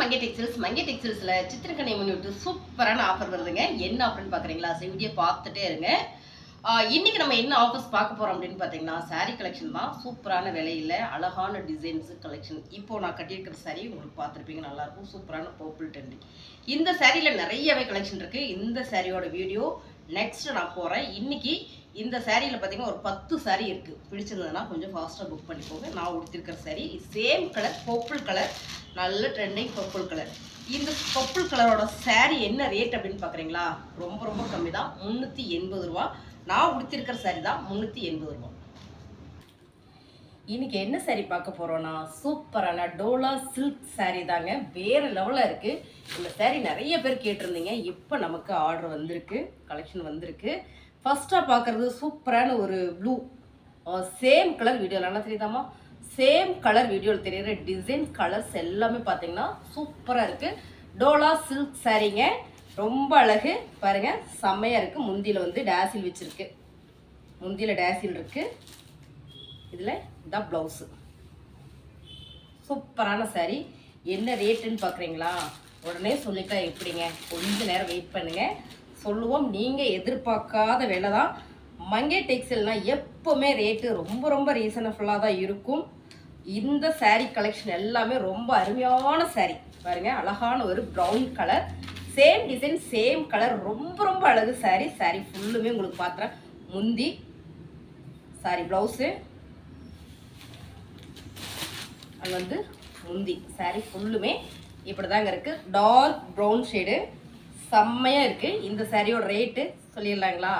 மங்கை textiles மங்கை டெக்ஸ்டைல்ஸில் சித்திரக்கனை முன்னிட்டு சூப்பரான offer வருதுங்க. என்ன ஆஃபர்னு பார்க்குறீங்களா சரி வீடியோ பார்த்துட்டே இருங்க. இன்றைக்கி நம்ம என்ன ஆஃபர்ஸ் பார்க்க போகிறோம் அப்படின்னு பார்த்தீங்கன்னா சாரீ கலெக்ஷன் தான். சூப்பரான விலையில் அழகான டிசைன்ஸு கலெக்ஷன் இப்போது நான் கட்டியிருக்கிற saree உங்களுக்கு பார்த்துருப்பீங்க நல்லாயிருக்கும். சூப்பரான பர்பிள் டெண்டி இந்த சாரியில் நிறையவே கலெக்ஷன் இருக்குது இந்த சாரியோட வீடியோ நெக்ஸ்ட் நான் போகிறேன் இன்றைக்கி இந்த சாரியில பார்த்தீங்கன்னா ஒரு பத்து saree இருக்குது பிடிச்சிருந்ததுன்னா கொஞ்சம் ஃபாஸ்ட்டாக புக் பண்ணிக்கோங்க. நான் உடுத்திருக்கிற saree same colour purple colour நல்ல ட்ரெண்டிங் பர்பிள் கலர் இந்த பர்பிள் கலரோட saree என்ன ரேட் அப்படின்னு பார்க்குறீங்களா ரொம்ப ரொம்ப கம்மி தான் முந்நூற்றி எண்பது ரூபா. நான் உடுத்திருக்கிற saree தான் முந்நூற்றி எண்பது ரூபா. இன்றைக்கி என்ன saree பார்க்க போகிறோன்னா சூப்பரான டோலா சில்க் சாரீ தாங்க. வேறு லெவலில் இருக்குது இந்த saree நிறைய பேர் கேட்டிருந்தீங்க. இப்போ நமக்கு ஆர்டர் வந்திருக்கு கலெக்ஷன் வந்திருக்கு. ஃபஸ்ட்டாக பார்க்கறது சூப்பரான ஒரு ப்ளூ சேம் கலர் வீடியோ என்ன தெரியுதாமா சேம் கலர் வீடியோவில் தெரியுற டிசைன் கலர்ஸ் எல்லாமே பார்த்தீங்கன்னா சூப்பராக இருக்குது டோலா சில்க் சாரீங்க ரொம்ப அழகு. பாருங்க. செம்மையாக இருக்குது முந்தியில் வந்து டேசில் வச்சுருக்கு. முந்தியில் டேசில் இருக்குது இதில் இதான் ப்ளவுஸு சூப்பரான saree. என்ன ரேட்டுன்னு பார்க்குறீங்களா உடனே சொல்லிட்டா எப்படிங்க? கொஞ்ச நேரம் வெயிட் பண்ணுங்கள் சொல்லுவோம். நீங்கள் எதிர்பார்க்காத விலை தான் மங்கே டெக்ஸ்டைல்னால் எப்போவுமே ரேட்டு ரொம்ப ரொம்ப ரீசனஃபுல்லாக தான் இருக்கும். இந்த saree கலெக்ஷன் எல்லாமே ரொம்ப அருமையான saree. பாருங்கள் அழகான ஒரு brown colour same design same colour ரொம்ப ரொம்ப அழகு சேரீ சாரீ ஃபுல்லுமே உங்களுக்கு பார்த்துறேன் முந்தி சாரி ப்ளவுஸு அது வந்து முந்தி. Saree ஃபுல்லுமே இப்படி தாங்க இருக்குது டார்க் ப்ரௌன் ஷேடு செம்மையாக இருக்குது இந்த சாரியோட ரேட்டு சொல்லிடலாங்களா?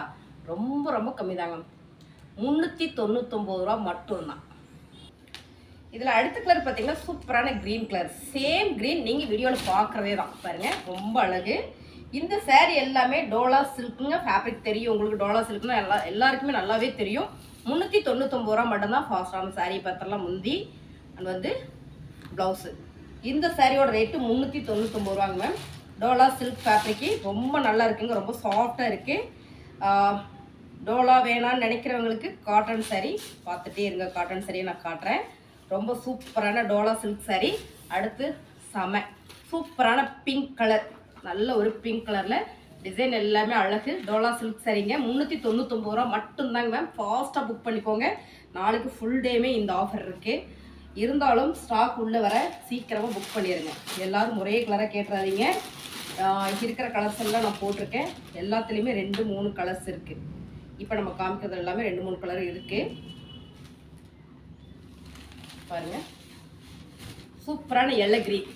ரொம்ப ரொம்ப கம்மி தாங்க முந்நூற்றி தொண்ணூத்தொம்பது ரூபா மட்டும்தான். இதில் அடுத்த கலர் பார்த்தீங்கன்னா சூப்பரான க்ரீன் கலர் சேம் க்ரீன் நீங்கள் வீடியோவில் பார்க்குறதே தான். பாருங்கள் ரொம்ப அழகு. இந்த சேரீ எல்லாமே டோலா சில்க்குங்க ஃபேப்ரிக் தெரியும் உங்களுக்கு டோலா சில்க்னா எல்லா எல்லாருக்குமே நல்லாவே தெரியும். முந்நூற்றி தொண்ணூத்தொம்பது ரூபா மட்டும்தான் ஃபாஸ்டான சாரீ பார்த்தரலாம் முந்தி. அண்ட் வந்து ப்ளவுஸு இந்த சாரியோட ரேட்டு முந்நூற்றி தொண்ணூத்தொம்பது ரூபாங்க மேம் டோலா சில்க் ஃபேப்ரிக்கு ரொம்ப நல்லா இருக்குங்க ரொம்ப சாஃப்டாக இருக்குது டோலா வேணான்னு நினைக்கிறவங்களுக்கு காட்டன் saree பார்த்துட்டே இருங்க காட்டன் saree நான் காட்டுறேன். ரொம்ப சூப்பரான டோலா சில்க் saree. அடுத்து செம சூப்பரான பிங்க் கலர் நல்ல ஒரு பிங்க் கலரில் டிசைன் எல்லாமே அழகு. டோலா சில்க் சரிங்க முந்நூற்றி தொண்ணூத்தொம்பது ரூபா மட்டும்தாங்க மேம் ஃபாஸ்ட்டாக புக் பண்ணிக்கோங்க. நாளைக்கு ஃபுல் டேமே இந்த ஆஃபர் இருக்குது இருந்தாலும் ஸ்டாக் உள்ளே வர சீக்கிரமாக புக் பண்ணிடுங்க எல்லோரும் ஒரே கலராக கேட்டுறாதீங்க. இருக்கிற கலர்ஸ் எல்லாம் நான் போட்டிருக்கேன். எல்லாத்துலேயுமே ரெண்டு மூணு கலர்ஸ் இருக்குது இப்போ நம்ம காமிக்கிறது எல்லாமே ரெண்டு மூணு கலர் இருக்குது பாருங்கள் சூப்பரான எல்லோ கிரீன்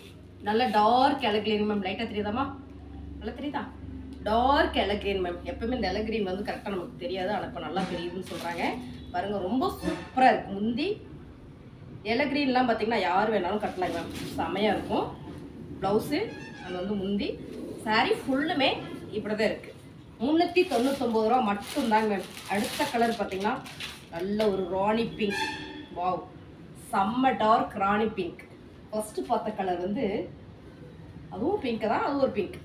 நல்ல டார்க் எல்லோ கிரீன் மேம் லைட்டாக தெரியுதாம்மா? நல்லா தெரியுதா? டார்க் எல்லோ கிரீன் மேம் எப்பவுமே இந்த எல்லோ கிரீன் வந்து கரெக்டாக நமக்கு தெரியாது. ஆனால் இப்போ நல்லா தெரியுதுன்னு சொல்கிறாங்க பாருங்கள் ரொம்ப சூப்பராக இருக்குது முந்தி இலை க்ரீன்லாம் பார்த்திங்கன்னா யார் வேணாலும் கட்டலாம். மேம் செமையாக இருக்கும். ப்ளவுஸு அது வந்து முந்தி. சாரீ ஃபுல்லுமே இப்படி தான் இருக்குது முந்நூற்றி தொண்ணூத்தொம்பது ரூபா மட்டும்தாங்க மேம். அடுத்த கலர் பார்த்திங்கன்னா நல்ல ஒரு ராணி பிங்க் வாவ் செம்ம டார்க் ராணி பிங்க் ஃபஸ்ட்டு பார்த்த கலர் வந்து அதுவும் பிங்க்கு தான் அது ஒரு பிங்க்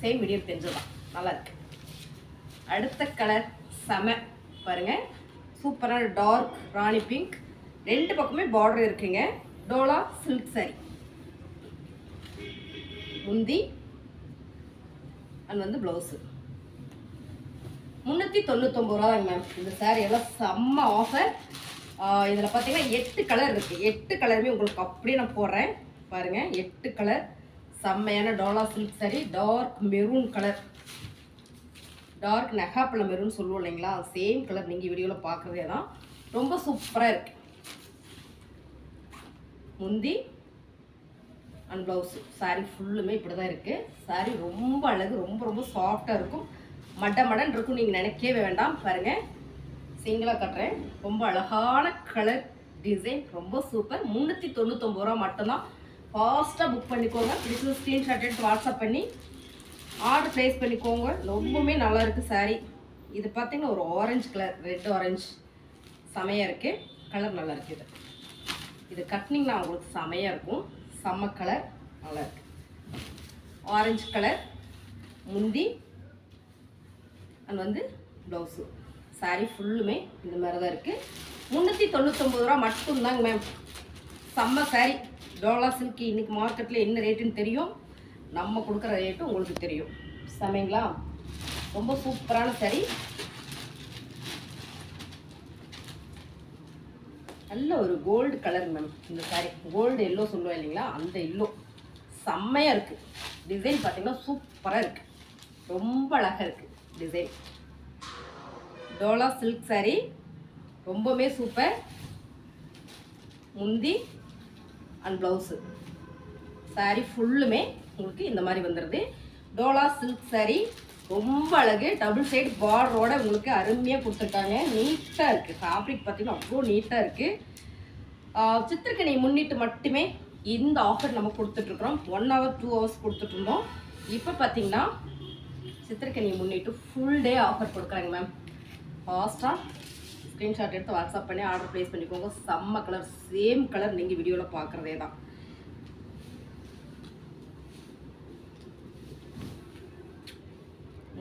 சேம் மீடியம் தெரிஞ்சதான் தான் நல்லாயிருக்கு அடுத்த கலர் செம. பாருங்க. சூப்பரான டார்க் ராணி பிங்க் ரெண்டு பக்கமே பார்டர் இருக்குங்க. டோலா சில்க் சாரி முந்தி அண்ட் வந்து ப்ளவுஸு முந்நூற்றி தொண்ணூத்தொம்பது ரூபா மேம் இந்த saree எல்லாம் செம்ம ஆஃபர் இதில் பார்த்தீங்கன்னா எட்டு கலர் இருக்குது எட்டு கலருமே உங்களுக்கு அப்படியே நான் போடுறேன். பாருங்கள் எட்டு கலர் செம்மையான Dola silk saree dark maroon colour dark நெகாப்பிள maroon சொல்லுவோம் இல்லைங்களா? சேம் கலர் நீங்கள் வீடியோவில் பார்க்குறதே தான். ரொம்ப சூப்பராக இருக்குது முந்தி அண்ட் ப்ளவுஸு சாரீ ஃபுல்லுமே இப்படி தான் இருக்குது சாரீ ரொம்ப அழகு ரொம்ப ரொம்ப சாஃப்டாக இருக்கும். மட்ட மடன் இருக்கும். நீங்கள் நினைக்கவே வேண்டாம். பாருங்கள் சிங்கிளாக கட்டுறேன். ரொம்ப அழகான கலர் டிசைன் ரொம்ப சூப்பர் முந்நூற்றி தொண்ணூத்தொம்பது ரூபா மட்டும்தான். ஃபாஸ்ட்டாக புக் பண்ணிக்கோங்க. பிடிச்சது ஸ்க்ரீன்ஷாட் எடுத்து வாட்ஸ்அப் பண்ணி ஆர்டர் ப்ளேஸ் பண்ணிக்கோங்க. ரொம்பவுமே நல்லா இருக்குது இது பார்த்தீங்கன்னா ஒரு ஆரஞ்சு கலர் ரெட் ஆரஞ்சு செமையாக இருக்குது கலர் நல்லா இருக்குது இது இது கட்டினீங்கன்னா உங்களுக்கு செமையாக இருக்கும். செம்ம கலர் நல்லா இருக்கு. ஆரஞ்சு கலர் முந்தி அண்ட் வந்து ப்ளவுஸு சாரீ ஃபுல்லுமே இந்த மாதிரி தான் இருக்குது முந்நூற்றி தொண்ணூற்றொம்பது ரூபா மட்டும்தாங்க மேம் செம்ம saree. டோலா சில்கி இன்னைக்கு மார்க்கெட்டில் என்ன ரேட்டுன்னு தெரியும். நம்ம கொடுக்குற ரேட்டு உங்களுக்கு தெரியும். செமைங்களா ரொம்ப சூப்பரான சாரீ நல்ல ஒரு கோல்டு கலர் மேம் இந்த சாரி கோல்டு எல்லோ சொல்லுவேன் இல்லைங்களா? அந்த எல்லோ செம்மையாக இருக்குது டிசைன் பார்த்தீங்கன்னா சூப்பராக இருக்குது ரொம்ப அழகாக இருக்குது டிசைன் டோலா சில்க் saree. ரொம்பவுமே சூப்பர் முந்தி அண்ட் ப்ளவுஸு saree ஃபுல்லுமே உங்களுக்கு இந்த மாதிரி வந்துடுது டோலா சில்க் சாரீ ரொம்ப அழகு. டபுள் சைடு பார்டரோட உங்களுக்கு அருமையாக கொடுத்துருக்காங்க. நீட்டாக இருக்குது ஃபேப்ரிக் பார்த்தீங்கன்னா அவ்வளோ நீட்டாக இருக்குது சித்திரக்கனி முன்னிட்டு மட்டுமே இந்த ஆஃபர் நம்ம கொடுத்துட்ருக்குறோம். ஒன் ஹவர் டூ ஹவர்ஸ் கொடுத்துட்ருந்தோம். இப்போ பார்த்தீங்கன்னா சித்திரக்கனியை முன்னிட்டு ஃபுல் டே ஆஃபர் கொடுக்குறாங்க மேம் ஃபாஸ்ட்டாக ஸ்க்ரீன்ஷாட் எடுத்து வாட்ஸ்அப் பண்ணி ஆர்டர் ப்ளேஸ் பண்ணிக்கோங்க. செம்ம கலர் சேம் கலர் நீங்கள் வீடியோவில் பார்க்குறதே தான்.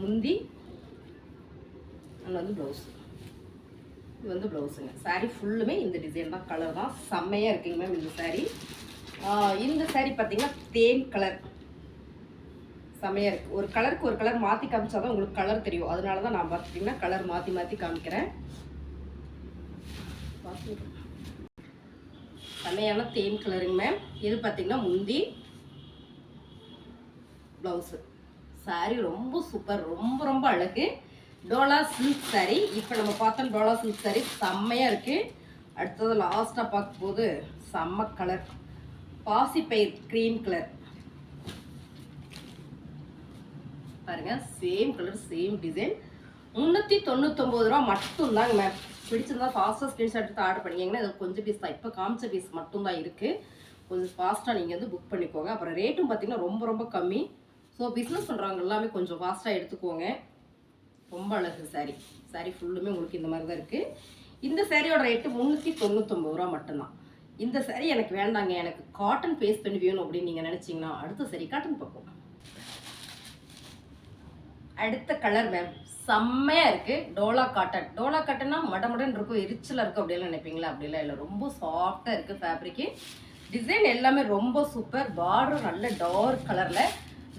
முந்தி அண்ட் வந்து ப்ளவுஸ் இது வந்து ப்ளவுஸுங்க சாரீ ஃபுல்லுமே இந்த டிசைன் தான் கலர் தான். செம்மையாக இருக்குங்க மேம் இந்த சாரீ இந்த சாரீ பார்த்தீங்கன்னா தேன் கலர் செம்மையாக இருக்குது ஒரு கலருக்கு ஒரு கலர் மாற்றி காமிச்சா தான் உங்களுக்கு கலர் தெரியும். அதனால தான் நான் பார்த்துட்டிங்கன்னா கலர் மாற்றி மாற்றி காமிக்கிறேன். செம்மையான தேன் கலருங்க மேம் இது பார்த்தீங்கன்னா முந்தி ப்ளவுஸு சாரி ரொம்ப சூப்பர் ரொம்ப ரொம்ப அழகு. டோலா சில்க் சாரி இப்போ நம்ம பார்த்தோம் டோலா சில்க் சாரி செம்மையாக இருக்குது அடுத்தது லாஸ்ட்டாக பார்க்கும்போது செம்ம கலர் பாசிப்பயிர் க்ரீம் கலர் பாருங்க சேம் கலர் சேம் டிசைன் முந்நூற்றி தொண்ணூத்தொம்பது ரூபா மட்டும்தாங்க மேம் பிடிச்சிருந்தா ஃபாஸ்ட்டாக ஸ்க்ரீன்ஷாட் எடுத்து ஆர்டர் பண்ணிங்கன்னா இது கொஞ்சம் பீஸ் தான். இப்போ காமிச்ச பீஸ் மட்டும்தான் இருக்குது கொஞ்சம் ஃபாஸ்ட்டாக நீங்கள் வந்து புக் பண்ணிக்கோங்க. அப்புறம் ரேட்டும் பார்த்தீங்கன்னா ரொம்ப ரொம்ப கம்மி. ஸோ பிஸ்னஸ் பண்ணுறவங்க எல்லாமே கொஞ்சம் ஃபாஸ்ட்டாக எடுத்துக்கோங்க. ரொம்ப அழகு saree. Saree ஃபுல்லுமே உங்களுக்கு இந்த மாதிரி தான் இருக்குது இந்த சாரியோட ரேட்டு முந்நூற்றி தொண்ணூத்தொம்பது ரூபா மட்டும்தான். இந்த saree எனக்கு வேண்டாங்க. எனக்கு காட்டன் பேஸ் பண்ணி வேணும் அப்படின்னு நீங்கள் நினச்சிங்கன்னா அடுத்த சரி காட்டன் பார்ப்போம். அடுத்த கலர் மேம் செம்மையாக இருக்குது டோலா காட்டன் டோலா காட்டன்னா மடமடன் இருக்கும் எரிச்சலாக இருக்கும் அப்படிலாம் நினைப்பீங்களா? அப்படிலாம் இல்லை. ரொம்ப சாஃப்டாக இருக்குது ஃபேப்ரிக்கு டிசைன் எல்லாமே ரொம்ப சூப்பர் பார்டர் நல்ல டார்க் கலரில்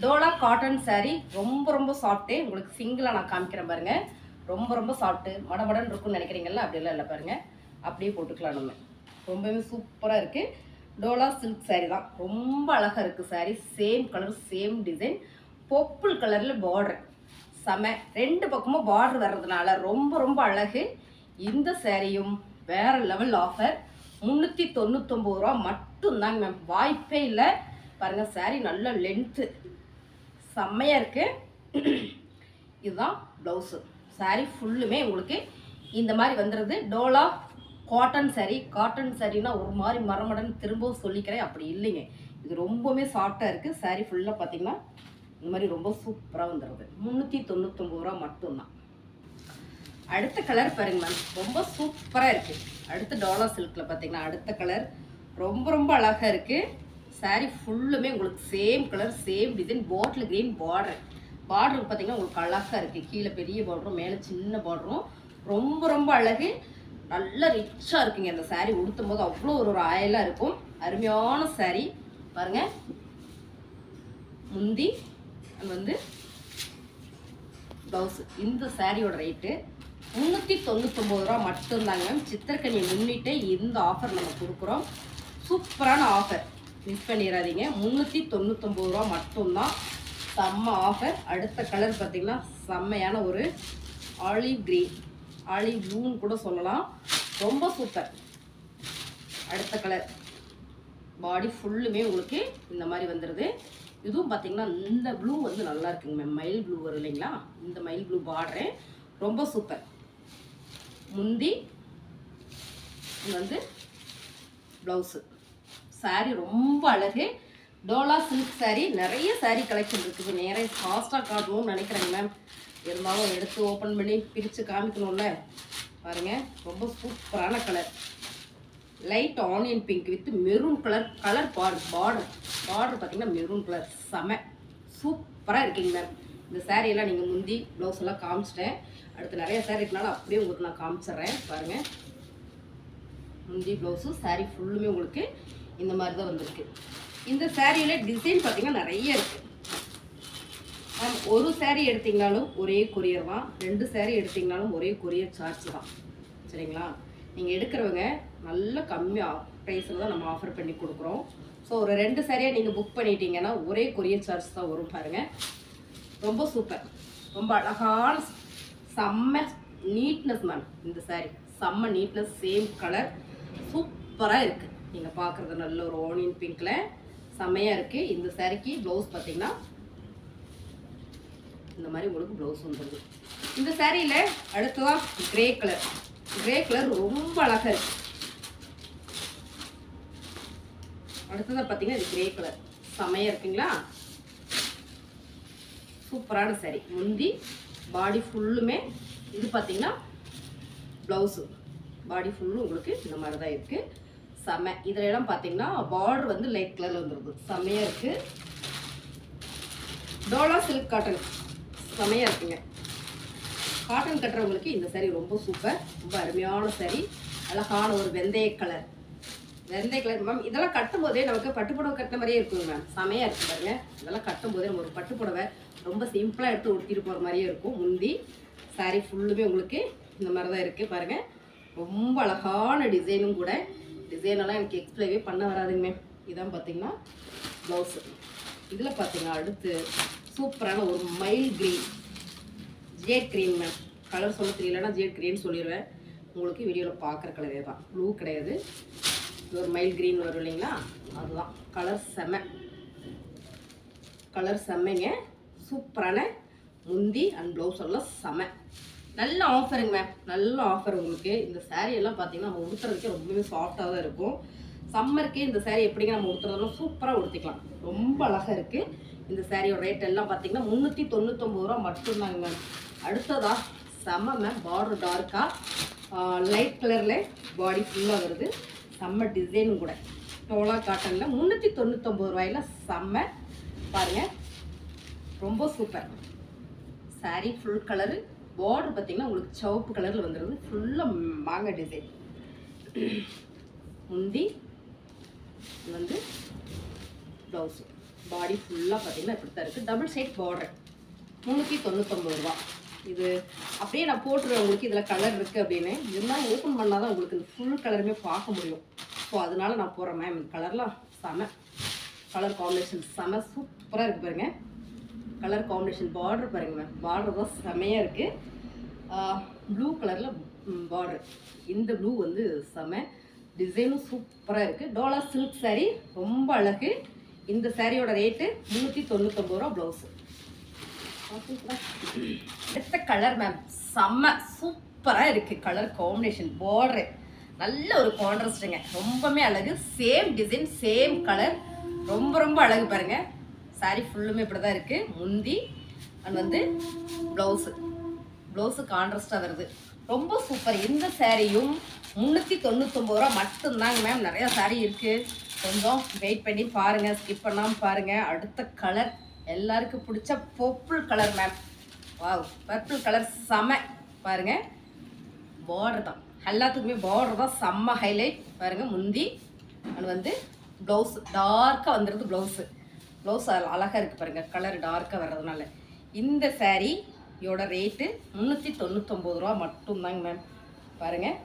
டோலா காட்டன் saree ரொம்ப ரொம்ப சாஃப்ட்டு உங்களுக்கு சிங்கிளாக நான் காமிக்கிறேன் பாருங்க. ரொம்ப ரொம்ப சாஃப்ட்டு மடமடன் இருக்கும்னு நினைக்கிறீங்கல்ல? அப்படிலாம் இல்லை பாருங்கள் அப்படியே போட்டுக்கலாம் நம்ம. ரொம்பவே சூப்பராக இருக்குது டோலா சில்க் சாரீ தான். ரொம்ப அழகாக இருக்குது saree. Same colour same design பொப்புள் கலரில் பார்டர் செம. ரெண்டு பக்கமும் பார்டர் வர்றதுனால ரொம்ப ரொம்ப அழகு. இந்த சேரீயும் வேற லெவல் ஆஃபர் முந்நூற்றி தொண்ணூத்தொம்பது ரூபா மட்டும்தாங்க மேம் வாய்ப்பே இல்லை. பாருங்கள் saree நல்ல லென்த்து செம்மையாக இருக்குது இதுதான் ப்ளவுஸு saree ஃபுல்லுமே உங்களுக்கு இந்த மாதிரி வந்துடுது டோலா காட்டன் saree. காட்டன் சாரீனா ஒரு மாதிரி மரமடன் திரும்பவும் சொல்லிக்கிறேன். அப்படி இல்லைங்க. இது ரொம்பவுமே சாஃப்டாக இருக்குது saree ஃபுல்லாக பார்த்தீங்கன்னா இந்த மாதிரி ரொம்ப சூப்பராக வந்துடுது முந்நூற்றி தொண்ணூத்தொம்பது ரூபா மட்டும்தான். அடுத்த கலர் பாருங்க மேம் ரொம்ப சூப்பராக இருக்குது அடுத்த டோலா சில்கில் பார்த்தீங்கன்னா அடுத்த கலர் ரொம்ப ரொம்ப அழகாக இருக்குது saree ஃபுல்லுமே உங்களுக்கு same colour same design bottle green border border பார்த்தீங்கன்னா உங்களுக்கு அழகாக இருக்குது கீழே பெரிய பார்டரும் மேலே சின்ன பார்டரும் ரொம்ப ரொம்ப அழகு. நல்லா ரிச்சாக இருக்குங்க இந்த சாரீ உடுத்தும் போது அவ்வளோ ஒரு ஒரு ஆயலாக இருக்கும். அருமையான சேரீ பாருங்க. முந்தி அது வந்து ப்ளவுஸ் இந்த சாரியோட ரேட்டு முந்நூற்றி தொண்ணூத்தொம்பது ரூபா மட்டும்தாங்க. சித்திரக்கனியை முன்னிட்டு இந்த ஆஃபர் நம்ம கொடுக்குறோம். சூப்பரான ஆஃபர் மிஸ் பண்ணிடாதீங்க முந்நூற்றி தொண்ணூத்தொம்பது ரூபா மட்டும்தான். செம்ம ஆஃபர் அடுத்த கலர் பார்த்தீங்கன்னா செம்மையான ஒரு ஆலிவ் கிரீன் ஆலிவ் ப்ளூன்னு கூட சொல்லலாம். ரொம்ப சூப்பர் அடுத்த கலர் பாடி ஃபுல்லுமே உங்களுக்கு இந்த மாதிரி வந்துடுது இதுவும் பார்த்தீங்கன்னா இந்த ப்ளூ வந்து நல்லா இருக்குங்க மேம் மயில் ப்ளூ வரும் இல்லைங்களா? இந்த மயில் ப்ளூ பார்டரு ரொம்ப சூப்பர் முந்தி இது வந்து ப்ளவுஸு saree ரொம்ப அழகு. டோலா சில்க் saree நிறைய saree கலெக்ஷன் இருக்குது நேரம் ஃபாஸ்ட்டாக காட்டணும்னு நினைக்கிறேங்க மேம் இருந்தாலும் எடுத்து ஓப்பன் பண்ணி பிரித்து காமிக்கணும்ல. பாருங்க ரொம்ப சூப்பரான colour light onion pink with maroon colour colour border border border பார்த்தீங்கன்னா மெரூன் கலர் செம சூப்பராக இருக்கீங்க மேம் இந்த சேரீயெல்லாம் நீங்கள் முந்தி ப்ளவுஸ் எல்லாம் காமிச்சிட்டேன். அடுத்து நிறைய சேரீ இருக்கனால அப்படியே உங்களுக்கு நான் காமிச்சிடுறேன். பாருங்கள் முந்தி ப்ளவுஸும் saree ஃபுல்லுமே உங்களுக்கு இந்த மாதிரி தான் வந்திருக்கு. இந்த சாரியில் டிசைன் பார்த்தீங்கன்னா நிறைய இருக்குது மேம் ஒரு சேரீ எடுத்தீங்கனாலும் ஒரே கொரியர் தான். ரெண்டு சேரீ எடுத்தீங்கனாலும் ஒரே கொரியர் சார்ஜ் தான். சரிங்களா? நீங்கள் எடுக்கிறவங்க நல்ல கம்மியாக ப்ரைஸில் தான் நம்ம ஆஃபர் பண்ணி கொடுக்குறோம். ஸோ ஒரு ரெண்டு சேரீயாக நீங்கள் புக் பண்ணிட்டீங்கன்னா ஒரே கொரியர் சார்ஜ் தான் வரும் பாருங்கள் ரொம்ப சூப்பர் ரொம்ப அழகான செம்ம நீட்னஸ் மேம் இந்த சேரீ செம்ம நீட்னஸ் சேம் கலர் சூப்பராக இருக்குது நீங்கள் பார்க்குறது நல்ல ஒரு ஓனியன் பிங்க்கில் செம்மையாக இருக்குது இந்த சாரிக்கு ப்ளவுஸ் பார்த்தீங்கன்னா இந்த மாதிரி உங்களுக்கு ப்ளவுஸ் வந்துடுது இந்த சாரியில் அடுத்ததாக கிரே கலர் கிரே கலர் ரொம்ப அழகாக இருக்குது அடுத்ததாக பார்த்தீங்கன்னா இது கிரே கலர் செமையாக இருக்குங்களா? சூப்பரான சேரீ முந்தி பாடி ஃபுல்லுமே இது பார்த்தீங்கன்னா ப்ளவுஸு பாடி ஃபுல்லும் உங்களுக்கு இந்த மாதிரி தான் இருக்குது செம. இதில் எல்லாம் பார்த்தீங்கன்னா பார்டர் வந்து லைட் கலரில் வந்துருது. செம்மையாக இருக்குது டோலா சில்க் காட்டன் செமையாக இருக்குங்க. காட்டன் கட்டுறவங்களுக்கு இந்த சரி ரொம்ப சூப்பர் ரொம்ப அருமையான சரி அழகான ஒரு வெந்தய கலர் வெந்தய கலர் மேம் இதெல்லாம் கட்டும் போதே நமக்கு பட்டுப்புடவை கட்டின மாதிரியே இருக்குங்க மேம் செமையாக இருக்கு பாருங்க. இதெல்லாம் கட்டும் போதே நம்ம ஒரு பட்டுப்புடவை ரொம்ப சிம்பிளாக எடுத்து உடுத்திட்டு போகிற மாதிரியே இருக்கும். முந்தி saree ஃபுல்லுமே உங்களுக்கு இந்த மாதிரி தான் இருக்குது பாருங்கள் ரொம்ப அழகான டிசைனும் கூட டிசைனெல்லாம் எனக்கு எக்ஸ்பிளைவே பண்ண வராதுங்க மேம் இதான் பார்த்தீங்கன்னா ப்ளவுஸு இதில் பார்த்தீங்கன்னா அடுத்து சூப்பரான ஒரு mild green jade green ma'am colour சொல்ல தெரியலன்னா ஜேட் க்ரீன் சொல்லிடுவேன் உங்களுக்கு வீடியோவில் பார்க்குற கலரே தான். ப்ளூ கிடையாது. இது ஒரு மைல் க்ரீன் வரும் இல்லைங்களா? அதுதான். கலர் செம. கலர் செம்மைங்க. சூப்பரான முந்தி அண்ட் ப்ளவுஸ் எல்லாம் செம. நல்ல ஆஃபருங்க மேம் நல்ல ஆஃபர் உங்களுக்கு. இந்த சாரீ எல்லாம் பார்த்தீங்கன்னா நம்ம உடுத்துறதுக்கே ரொம்பவே சாஃப்டாக தான் இருக்கும். சம்மருக்கே இந்த சாரீ எப்படிங்க நம்ம உடுத்துறதெல்லாம் சூப்பராக உடுத்திக்கலாம். ரொம்ப அழகாக இருக்குது இந்த சாரியோட ரேட் எல்லாம் பார்த்தீங்கன்னா முந்நூற்றி தொண்ணூத்தொம்பது ரூபா மட்டும்தாங்க மேம் அடுத்ததாக செம்ம மேம் பார்டர் டார்க்காக லைட் கலரில் பாடி ஃபுல்லாக வருது. செம்ம டிசைனும் கூட. டோலா காட்டனில் முந்நூற்றி தொண்ணூத்தொம்பது ரூபாயில் செம்ம பாருங்கள் ரொம்ப super sari full colour border பார்த்தீங்கன்னா உங்களுக்கு சிவப்பு கலரில் வந்துடுது ஃபுல்லாக மாங்காய் டிசைன் முந்தி இது வந்து ப்ளவுஸு பாடி ஃபுல்லாக பார்த்தீங்கன்னா இப்படி தான் இருக்குது டபுள் சைட் பார்டர் முந்நூற்றி தொண்ணூத்தொம்பது ரூபா. இது அப்படியே நான் போட்டுருவேன். உங்களுக்கு இதில் கலர் இருக்குது அப்படின்னு. இருந்தாலும் ஓப்பன் பண்ணால் தான் உங்களுக்கு இந்த ஃபுல் கலருமே பார்க்க முடியும். ஸோ அதனால நான் போடுறேன் மேம் இந்த கலர்லாம் செம. கலர் காம்பினேஷன் செம சூப்பராக இருக்குது பாருங்கள் கலர் காம்பினேஷன் பார்டர் பாருங்க மேம் பார்டர் தான் செமையாக இருக்குது ப்ளூ கலரில் பார்டர் இந்த ப்ளூ வந்து செம டிசைனும் சூப்பராக இருக்குது டோலா சில்க் saree ரொம்ப அழகு. இந்த சாரியோட ரேட்டு முந்நூற்றி தொண்ணூத்தொம்பது ரூபா ப்ளவுஸு அடுத்த கலர் மேம் செம்ம சூப்பராக இருக்குது கலர் காம்பினேஷன் பார்டரு நல்ல ஒரு கான்ட்ராஸ்ட்டுங்க ரொம்பவுமே அழகு. சேம் டிசைன் சேம் கலர் ரொம்ப ரொம்ப அழகு பாருங்கள் saree ஃபுல்லுமே இப்படி தான் இருக்குது முந்தி அண்ட் வந்து ப்ளவுஸு ப்ளவுஸு கான்ட்ராஸ்டாக வருது. ரொம்ப சூப்பர் இந்த சாரியும் முந்நூற்றி தொண்ணூத்தொம்பது ரூபா மட்டும்தாங்க மேம் நிறையா saree இருக்குது கொஞ்சம் வெயிட் பண்ணி பாருங்கள் ஸ்கிப் பண்ணாமல் பாருங்கள் அடுத்த கலர் எல்லாருக்கும் பிடிச்ச purple colour ma'am wow purple colour செம. பாருங்கள் பார்டர் தான். எல்லாத்துக்குமே பார்டர் தான். செம்ம ஹைலைட் பாருங்கள் முந்தி அது வந்து ப்ளவுஸ் டார்க்காக வந்துடுது ப்ளவுஸு ப்ளவுஸ் அழகாக இருக்குது பாருங்கள் கலர் டார்க்காக வர்றதுனால. இந்த சாரியோட ரேட்டு முந்நூற்றி தொண்ணூற்றொம்பது ரூபா மட்டும்தாங்க மேம் பாருங்கள்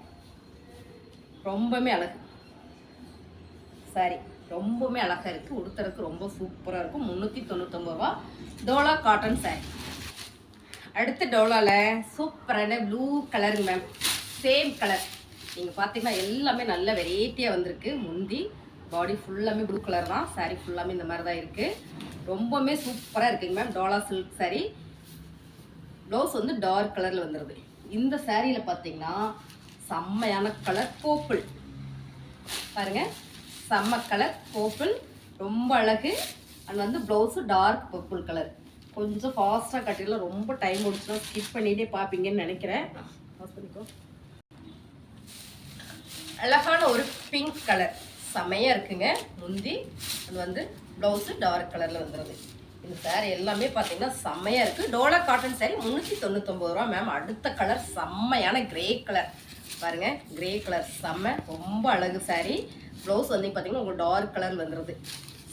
ரொம்பவுமே அழகு. சாரி ரொம்பவுமே அழகாக இருக்குது உடுத்துறதுக்கு ரொம்ப சூப்பராக இருக்கும். முந்நூற்றி தொண்ணூத்தொம்பது ரூபா. டோலா காட்டன் சாரி அடுத்த டோலாவில் சூப்பரான ப்ளூ கலருங்க மேம் சேம் கலர் நீங்கள் பார்த்தீங்கன்னா எல்லாமே நல்ல வெரைட்டியாக வந்திருக்கு. முந்தி பாடி ஃபுல்லாமே ப்ளூ கலர் தான். சாரீ ஃபுல்லாமே இந்த மாதிரி தான் இருக்குது ரொம்பவுமே சூப்பராக இருக்குங்க ma'am dola silk sari blouse வந்து டார்க் கலரில் வந்துடுது இந்த சேரீயில் பார்த்தீங்கன்னா செம்மையான கலர் கோப்பிள் பாருங்க. செம்ம கலர் கோப்பிள் ரொம்ப அழகு. அண்ட் வந்து ப்ளவுஸு டார்க் பர்பிள் கலர் கொஞ்சம் ஃபாஸ்ட்டாக கட்டிடலாம். ரொம்ப டைம் முடிச்சுனா ஸ்கிப் பண்ணிகிட்டே பார்ப்பீங்கன்னு நினைக்கிறேன். Pause பண்ணிக்கோ. அழகான ஒரு பிங்க் கலர் செமையாக இருக்குங்க. முந்தி அது வந்து ப்ளவுஸு டார்க் கலரில் வந்துடுது இந்த சேரீ எல்லாமே பார்த்தீங்கன்னா செம்மையாக இருக்குது டோலா காட்டன் சேரீ முந்நூற்றி தொண்ணூத்தொம்பது ரூபா மேம் அடுத்த கலர் செம்மையான கிரே கலர் பாருங்க கிரே கலர் செம்ம ரொம்ப அழகு சேரீ ப்ளவுஸ் வந்து பார்த்தீங்கன்னா உங்களுக்கு டார்க் கலர் வந்துடுது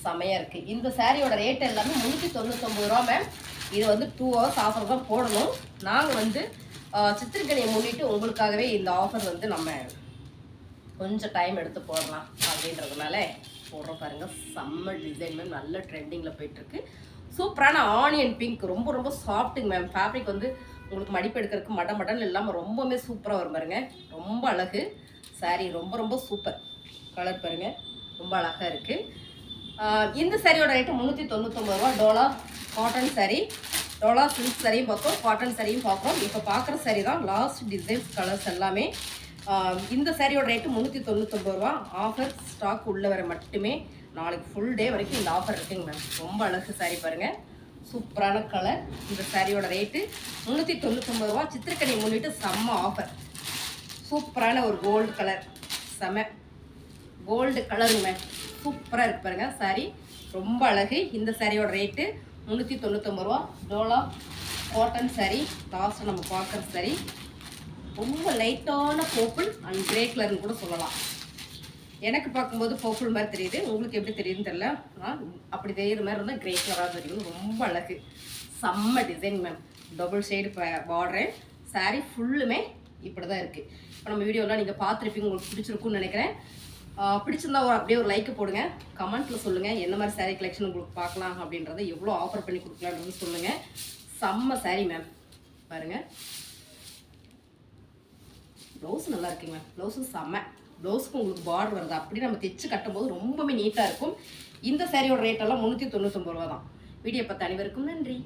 செமையாக இருக்குது இந்த சேரீயோட ரேட் எல்லாமே முந்நூற்றி தொண்ணூத்தொம்பது ரூபா மேம் இது வந்து டூ ஹவர்ஸ் ஆஃபர் தான் போடணும். நாங்கள் வந்து சித்திரக்கனியை முன்னிட்டு உங்களுக்காகவே இந்த ஆஃபர் வந்து நம்ம கொஞ்சம் டைம் எடுத்து போடலாம் அப்படின்றதுனால போடுறோம் பாருங்க. செம்ம டிசைன் மேம் நல்ல ட்ரெண்டிங்கில் போயிட்டுருக்கு. சூப்பரான ஆனியன் பிங்க் ரொம்ப ரொம்ப சாஃப்ட்டுங்க மேம் ஃபேப்ரிக் வந்து உங்களுக்கு மடிப்பு எடுக்கிறதுக்கு மட மடன் இல்லாமல் ரொம்பவுமே சூப்பராக வரும் பாருங்க. ரொம்ப அழகு. சாரீ ரொம்ப ரொம்ப சூப்பர் கலர் பாருங்க. ரொம்ப அழகாக இருக்குது இந்த சாரியோட ரேட்டு முந்நூற்றி தொண்ணூற்றொம்பது ரூபா. டோலா காட்டன் சாரீ டோலா சில்க் சரியும் பார்த்தோம். காட்டன் சரியும் பார்க்குறோம். இப்போ பார்க்குற சாரீ தான் லாஸ்ட் டிசைன்ஸ் கலர்ஸ் எல்லாமே. இந்த சேரீயோட ரேட்டு முந்நூற்றி தொண்ணூத்தொம்பது ரூபா. ஆஃபர் ஸ்டாக் உள்ளே வர மட்டுமே நாளைக்கு ஃபுல் டே வரைக்கும் இந்த ஆஃபர் இருக்குங்க மேம் ரொம்ப அழகு சேரீ பாருங்கள் சூப்பரான கலர் இந்த சாரியோட ரேட்டு முந்நூற்றி தொண்ணூத்தொம்பது ரூபா. சித்திரக்கனி முன்னிட்டு செம்ம ஆஃபர் சூப்பரான ஒரு கோல்டு கலர் செம கோல்டு கலருங்க மேம் சூப்பராக இருக்கு பாருங்க சாரி ரொம்ப அழகு. இந்த சாரியோட ரேட்டு முந்நூற்றி தொண்ணூத்தொம்பது ரூபா. Dola cotton saree. லாஸ்ட்டு நம்ம பார்க்குற சாரி ரொம்ப லைட்டான போப்புள் அண்ட் கிரே கலர்னு கூட சொல்லலாம். எனக்கு பார்க்கும்போது போப்புள் மாதிரி தெரியுது. உங்களுக்கு எப்படி தெரியுதுன்னு தெரியல. ஆனால் அப்படி தெரியுற மாதிரி இருந்தால் கிரே கலராக தெரியும். ரொம்ப அழகு. செம்ம design ma'am double shade border sari ஃபுல்லுமே இப்படி தான் இருக்குது இப்போ நம்ம வீடியோலாம் நீங்கள் பார்த்துருப்பீங்க. உங்களுக்கு பிடிச்சிருக்குன்னு நினைக்கிறேன். பிடிச்சிருந்தா ஒரு அப்படியே ஒரு லைக்கு போடுங்க. கமெண்ட்டில் சொல்லுங்கள் என்ன மாதிரி சாரீ கலெக்ஷன் உங்களுக்கு பார்க்கலாம் அப்படின்றத எவ்வளோ ஆஃபர் பண்ணி கொடுக்கலான்றது சொல்லுங்கள் செம்ம சாரீ மேம் பாருங்கள் ப்ளவுஸ் நல்லா இருக்குங்க. ப்ளவுஸும் செம்ம ப்ளவுஸுக்கு உங்களுக்கு பார்டர் வருது. அப்படி நம்ம தைச்சு கட்டும்போது ரொம்பவே நீட்டாக இருக்கும். இந்த சாரியோட ரேட் எல்லாம் முந்நூற்றி தொண்ணூத்தொம்பது ரூபா தான் வீடியோ பார்த்த அனைவருக்கும் நன்றி.